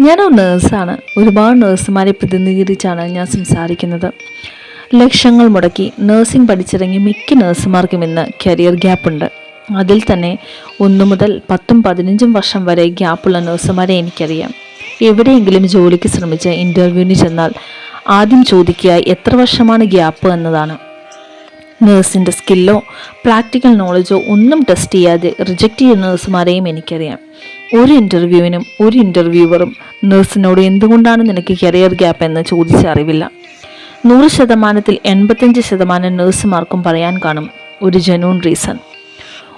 ഞാനൊരു നേഴ്സാണ് ഒരുപാട് നേഴ്സുമാരെ പ്രതിനിധീകരിച്ചാണ് ഞാൻ സംസാരിക്കുന്നത്. ലക്ഷങ്ങൾ മുടക്കി നഴ്സിംഗ് പഠിച്ചിറങ്ങി മിക്ക നേഴ്സുമാർക്കും ഇന്ന് കരിയർ ഗ്യാപ്പുണ്ട് അതിൽ തന്നെ ഒന്നു മുതൽ പത്തും പതിനഞ്ചും വർഷം വരെ ഗ്യാപ്പുള്ള നേഴ്സുമാരെ എനിക്കറിയാം. എവിടെയെങ്കിലും ജോലിക്ക് ശ്രമിച്ച് ഇന്റർവ്യൂവിന് ചെന്നാൽ ആദ്യം ചോദിക്കുക എത്ര വർഷമാണ് ഗ്യാപ്പ് എന്നതാണ്. നേഴ്സിന്റെ സ്കില്ലോ പ്രാക്ടിക്കൽ നോളജോ ഒന്നും ടെസ്റ്റ് ചെയ്യാതെ റിജക്റ്റ് ചെയ്യുന്ന നേഴ്സുമാരെയും എനിക്കറിയാം. ഒരു ഇന്റർവ്യൂവിനും ഒരു ഇന്റർവ്യൂവറും നഴ്സിനോട് എന്തുകൊണ്ടാണ് നിനക്ക് കരിയർ ഗ്യാപ്പ് എന്ന് ചോദിച്ച അറിവില്ല? നൂറ് ശതമാനത്തിൽ എൺപത്തഞ്ച് ശതമാനം നേഴ്സുമാർക്കും പറയാൻ കാണും ഒരു ജനൂൺ റീസൺ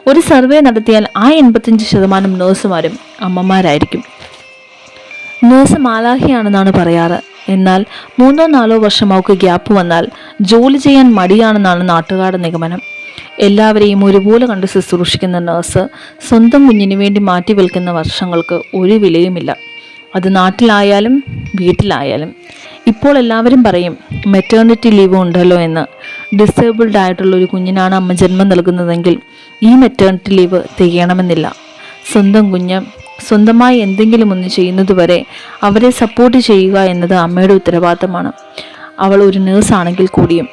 ഒരു സർവേ നടത്തിയാൽ ആ എൺപത്തഞ്ച് ശതമാനം നേഴ്സുമാരും അമ്മമാരായിരിക്കും. നഴ്സ് മാലാഹിയാണെന്നാണ് പറയാറ്. എന്നാൽ മൂന്നോ നാലോ വർഷം അവൾക്ക് ഗ്യാപ്പ് വന്നാൽ ജോലി ചെയ്യാൻ മടിയാണെന്നാണ് നാട്ടുകാരുടെ നിഗമനം. എല്ലാവരെയും ഒരുപോലെ കണ്ട് ശുശ്രൂഷിക്കുന്ന നഴ്സ് സ്വന്തം കുഞ്ഞിനു വേണ്ടി മാറ്റി വിൽക്കുന്ന വർഷങ്ങൾക്ക് ഒരു വിലയുമില്ല. അത് നാട്ടിലായാലും വീട്ടിലായാലും. ഇപ്പോൾ എല്ലാവരും പറയും മെറ്റേണിറ്റി ലീവ് ഉണ്ടല്ലോ എന്ന്. ഡിസേബിൾഡ് ആയിട്ടുള്ള ഒരു കുഞ്ഞിനാണ് അമ്മ ജന്മം നൽകുന്നതെങ്കിൽ ഈ മെറ്റേണിറ്റി ലീവ് തികയണമെന്നില്ല. സ്വന്തം കുഞ്ഞ് സ്വന്തമായി എന്തെങ്കിലും ഒന്ന് ചെയ്യുന്നതുവരെ അവരെ സപ്പോർട്ട് ചെയ്യുക എന്നത് അമ്മയുടെ ഉത്തരവാദിത്തമാണ്. അവൾ ഒരു നേഴ്സാണെങ്കിൽ കൂടിയും.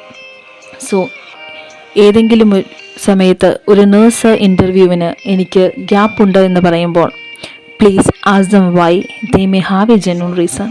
സോ ഏതെങ്കിലും സമയത്ത് ഒരു നേഴ്സ് ഇന്റർവ്യൂവിന് എനിക്ക് ഗ്യാപ്പ് ഉണ്ട് എന്ന് പറയുമ്പോൾ please ask them why they may have a genuine reason